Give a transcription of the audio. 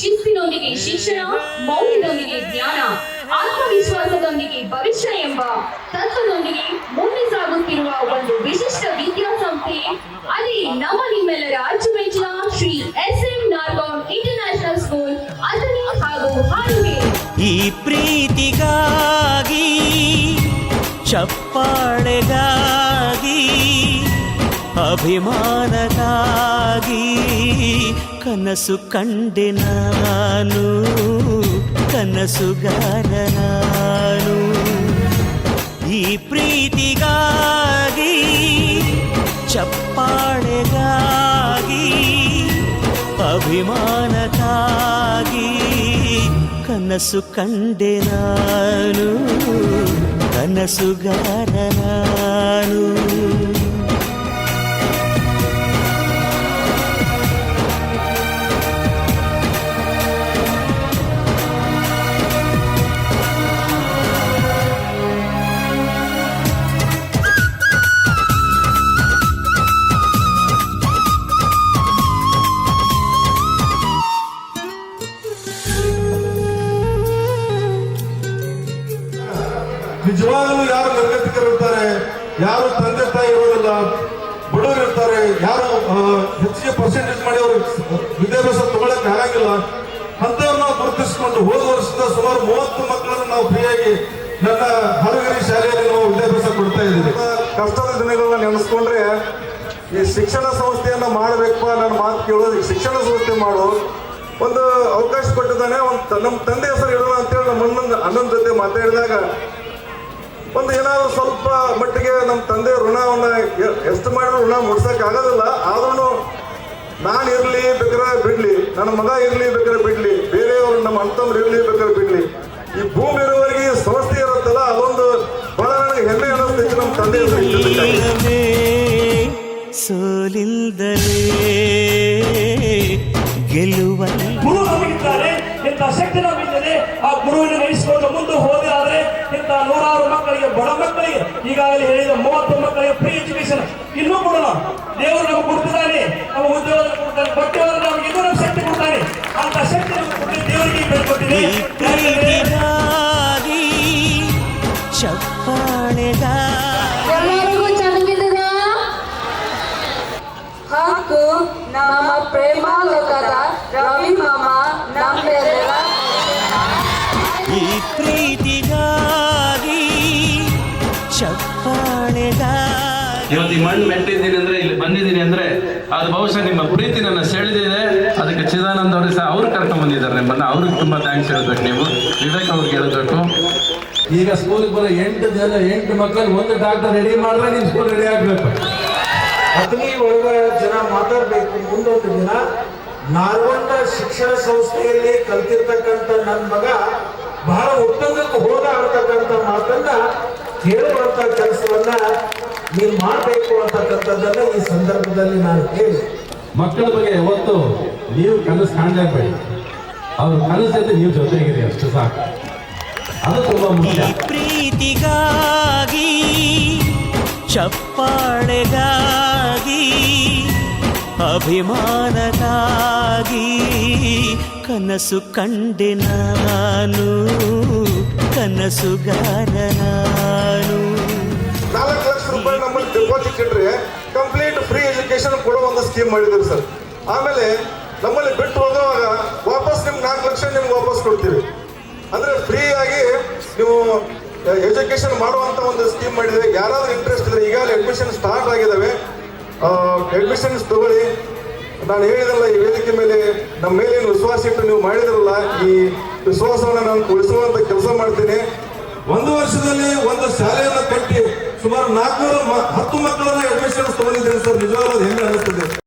ಶಿಸ್ತಿನೊಂದಿಗೆ ಶಿಕ್ಷಣ, ಮೌಲ್ಯದೊಂದಿಗೆ ಜ್ಞಾನ, ಆತ್ಮವಿಶ್ವಾಸದೊಂದಿಗೆ ಭವಿಷ್ಯ ಎಂಬ ತತ್ವದೊಂದಿಗೆ ಮುಂದೆ ಸಾಗುತ್ತಿರುವ ಒಂದು ವಿಶಿಷ್ಟ ವಿದ್ಯಾಸಂಸ್ಥೆ ಅಲ್ಲಿ ನಮ್ಮ ನಿಮ್ಮೆಲ್ಲರ ಅಚ್ಚುಮೆಚ್ಚಿನ Shri S M Nargaun international school Athani ಹಾಗೂ ಈ ಪ್ರೀತಿಗಾಗಿ ಚಪ್ಪಾಳೆಗಾಗಿ ಅಭಿಮಾನಕ್ಕಾಗಿ ಕನಸು ಕಂಡೆ ನಾನು ಕನಸುಗಾರ ನಾನು ಈ ಪ್ರೀತಿಗಾಗಿ ಚಪ್ಪಾಳೆಗಾಗಿ ಅಭಿಮಾನಕ್ಕಾಗಿ ಕನಸು ಕಂಡೆ ನಾನು ಕನಸುಗಾರ ನಾನು ನಿಜವಾಗಲೂ ಯಾರು ನಿರ್ಗತಿಕರು ಇರ್ತಾರೆ? ಯಾರು ತಂದೆ ತಾಯಿ ಇರೋದಿಲ್ಲ ಬಡವರು ಇರ್ತಾರೆ? ಯಾರು ಹೆಚ್ಚಿಗೆ ಪರ್ಸೆಂಟೇಜ್ ಮಾಡಿ ಅವರು ವಿದ್ಯಾಭ್ಯಾಸ ತಗೊಳಕ್ಕೆ ಆಗಂಗಿಲ್ಲ. ಅಂತವ್ರು ನಾವು ಗುರುತಿಸಿಕೊಂಡು ಹೋದ ವರ್ಷದ ಸುಮಾರು ಮೂವತ್ತು ಮಕ್ಕಳನ್ನು ನಾವು ಫ್ರೀಯಾಗಿ ನನ್ನ ಹಲಗರಿ ಶಾಲೆಯಲ್ಲಿ ನಾವು ವಿದ್ಯಾಭ್ಯಾಸ ಕೊಡ್ತಾ ಇದ್ದೀವಿ. ಕಷ್ಟದ ದಿನಗಳನ್ನ ನೆನೆಸ್ಕೊಂಡ್ರೆ ಈ ಶಿಕ್ಷಣ ಸಂಸ್ಥೆಯನ್ನ ಮಾಡಬೇಕು ನನ್ನ ಮಾತು ಕೇಳೋದು ಶಿಕ್ಷಣ ಸಂಸ್ಥೆ ಮಾಡು ಒಂದು ಅವಕಾಶ ಕೊಟ್ಟಿದ್ದಾನೆ. ಒಂದು ನಮ್ಮ ತಂದೆ ಹೆಸರು ಇಡೋಣ ಅಂತೇಳಿ ನಮ್ಮ ಅಣ್ಣನ ಅಣ್ಣನ ಜೊತೆ ಮಾತಾಡಿದಾಗ ಒಂದು ಏನಾದ್ರು ಸ್ವಲ್ಪ ಮಟ್ಟಿಗೆ ನಮ್ಮ ತಂದೆ ಋಣವನ್ನ ಎಷ್ಟು ಮಾಡಿದ್ರು ಋಣ ಮುಡ್ಸಕ್ ಆಗೋದಿಲ್ಲ. ಆದ್ರೂ ನಾನು ಇರ್ಲಿ ಬೇಕಾದ್ರೆ ಬಿಡ್ಲಿ ನನ್ನ ಮಗ ಇರ್ಲಿ ಬೇಕಾದ್ರೆ ಬಿಡ್ಲಿ ಬೇರೆಯವರು ನಮ್ಮ ಅಣ್ತಮ್ರು ಇರ್ಲಿ ಬೇಕಾದ್ರೆ ಬಿಡ್ಲಿ. ಈ ಭೂಮಿ ಇರುವವರಿಗೆ ಸಂಸ್ಥೆ ಇರುತ್ತಲ್ಲ ಅದೊಂದು ಬಹಳ ನನಗೆ ಹೆಮ್ಮೆ ಅನ್ನಿಸ್ತೈತಿ ನಮ್ಮ ತಂದೆ ಸೋಲಿಂದಲೇ ಗೆಲ್ಲುವ ಗುರು ಶಕ್ತಿ ನಮಗಿದ್ದಾರೆ ಆ ಗುರುವಿನ ನಡೆಸಿಕೊಂಡು ಮುಂದೆ ಹೋದೆ ಆದರೆ ಇಂಥ ನೂರಾರು ಮಕ್ಕಳಿಗೆ ಬಡ ಮಕ್ಕಳಿಗೆ, ಈಗಾಗಲೇ ಹೇಳಿದ ಮೂವತ್ತು ಮಕ್ಕಳಿಗೆ ಫ್ರೀ ಎಜುಕೇಶನ್ ಇನ್ನೂ ಕೊಡೋಣ. ದೇವರು ನಮಗೆ ಕೊಡ್ತಿದ್ದಾನೆ. ನಮ್ಮ ಉದ್ಯೋಗ ಈ ಪ್ರೀತಿಗಾಗಿ ಚಪ್ಪಾಳೆಗಾಗಿ. ಇವತ್ತು ಈ ಮಣ್ಣು ಮೆಟ್ಟಿದ್ದೀನಿ ಅಂದ್ರೆ ಇಲ್ಲಿ ಬಂದಿದ್ದೀನಿ ಅಂದ್ರೆ ಅದು ಬಹುಶಃ ನಿಮ್ಮ ಪ್ರೀತಿ ನನ್ನ ಸೆಳೆದಿದೆ. ಅದಕ್ಕೆ ಚಿದಾನಂದ ಅವರು ಸಹ ಅವ್ರು ಕರ್ಕೊಂಡ್ ಬಂದಿದ್ದಾರೆ ನಿಮ್ಮನ್ನ. ಅವ್ರಿಗೆ ತುಂಬಾ ಥ್ಯಾಂಕ್ಸ್ ಹೇಳ್ಬೇಕು ನೀವು. ವಿವೇಕ್ ಅವ್ರಿಗೆ ಹೇಳ್ಬೇಕು ಈಗ ಸ್ಕೂಲಿಗೆ ಬರೋ ಎಂಟು ಜನ ಎಂಟು ಮಕ್ಕಳು ಒಂದು ಡಾಕ್ಟರ್ ರೆಡಿ ಮಾಡಿದ್ರೆ ನಿಮ್ಮ ಸ್ಕೂಲ್ ರೆಡಿ ಆಗ್ಬೇಕು. ಅಗ್ನಿ ಒಳಗ ಜನ ಮಾತಾಡಬೇಕು. ಮುಂದೊಂದು ದಿನ ನಾರ್ವಂಡ ಶಿಕ್ಷಣ ಸಂಸ್ಥೆಯಲ್ಲಿ ಕಲ್ತಿರ್ತಕ್ಕಂಥ ನನ್ನ ಮಗ ಬಹಳ ಉತ್ತಮಕ್ಕೆ ಹೋದ ಅಂತಕ್ಕಂಥ ಮಾತನ್ನ ಹೇಳುವಂತ ಕೆಲಸವನ್ನ ನೀವು ಮಾಡಬೇಕು ಅಂತಕ್ಕಂಥದ್ದನ್ನ ಈ ಸಂದರ್ಭದಲ್ಲಿ ನಾನು ಕೇಳಿ ಮಕ್ಕಳ ಬಗ್ಗೆ ಯಾವತ್ತು ನೀವು ಕನಸು ಕಾಣಲೇಬೇಡಿ. ಅವ್ರ ಕನಸು ಜೊತೆ ನೀವು ಜೊತೆಗಿರಿ ಅಷ್ಟು ಸಾಕು. ಅದು ತುಂಬಾ ಈ ಮುಖ್ಯ. ಪ್ರೀತಿಗಾಗಿ ಚಪ್ಪಾಳೆಗಾಗಿ ಅಭಿಮಾನಕ್ಕಾಗಿ ಕನಸು ಕಂಡೆ ನಾನು ಕನಸುಗಾರ ನಾಲ್ಕು ಲಕ್ಷ ರೂಪಾಯಿ ನಮ್ಮಲ್ಲಿ ಇಟ್ರೆ ಕಂಪ್ಲೀಟ್ ಫ್ರೀ ಎಜುಕೇಶನ್ ಕೊಡೋ ಒಂದು ಸ್ಕೀಮ್ ಮಾಡಿದ್ರು ಸರ್. ಆಮೇಲೆ ನಮ್ಮಲ್ಲಿ ಬಿಟ್ಟು ಹೋಗುವಾಗ ವಾಪಸ್ ನಿಮ್ಗೆ ನಾಲ್ಕು ಲಕ್ಷ ನಿಮ್ಗೆ ವಾಪಸ್ ಕೊಡ್ತೀವಿ. ಅಂದ್ರೆ ಫ್ರೀ ಆಗಿ ನೀವು ಎಜುಕೇಶನ್ ಮಾಡುವಂತ ಒಂದು ಸ್ಕೀಮ್ ಮಾಡಿದ್ರೆ ಯಾರಾದ್ರೂ ಇಂಟ್ರೆಸ್ಟ್ ಇದ್ರೆ ಈಗಾಗಲೇ ಅಡ್ಮಿಷನ್ ಸ್ಟಾರ್ಟ್ ಆಗಿದಾವೆ. ಅಡ್ಮಿಷನ್ಸ್ ತಗೊಳ್ಳಿ. ನಾನು ಹೇಳಿದ್ರಲ್ಲ ಈ ವೇದಿಕೆ ಮೇಲೆ ನಮ್ಮ ಮೇಲೆ ಏನು ವಿಶ್ವಾಸ ಇಟ್ಟು ನೀವು ಮಾಡಿದ್ರಲ್ಲ, ಈ ವಿಶ್ವಾಸವನ್ನು ನಾನು ಉಳಿಸುವಂತ ಕೆಲಸ ಮಾಡ್ತೀನಿ. ಒಂದು ವರ್ಷದಲ್ಲಿ ಒಂದು ಶಾಲೆಯನ್ನು ಕಟ್ಟಿ ಸುಮಾರು ನಾಲ್ಕುನೂರು ಹತ್ತು ಮಕ್ಕಳನ್ನ ಅಡ್ಮಿಷನ್ಸ್ ತಗೊಂಡಿದ್ದೇನೆ ಸರ್. ನಿಜವಾಗ್ಲೂ ಹೆಮ್ಮೆ ಅನಿಸ್ತದೆ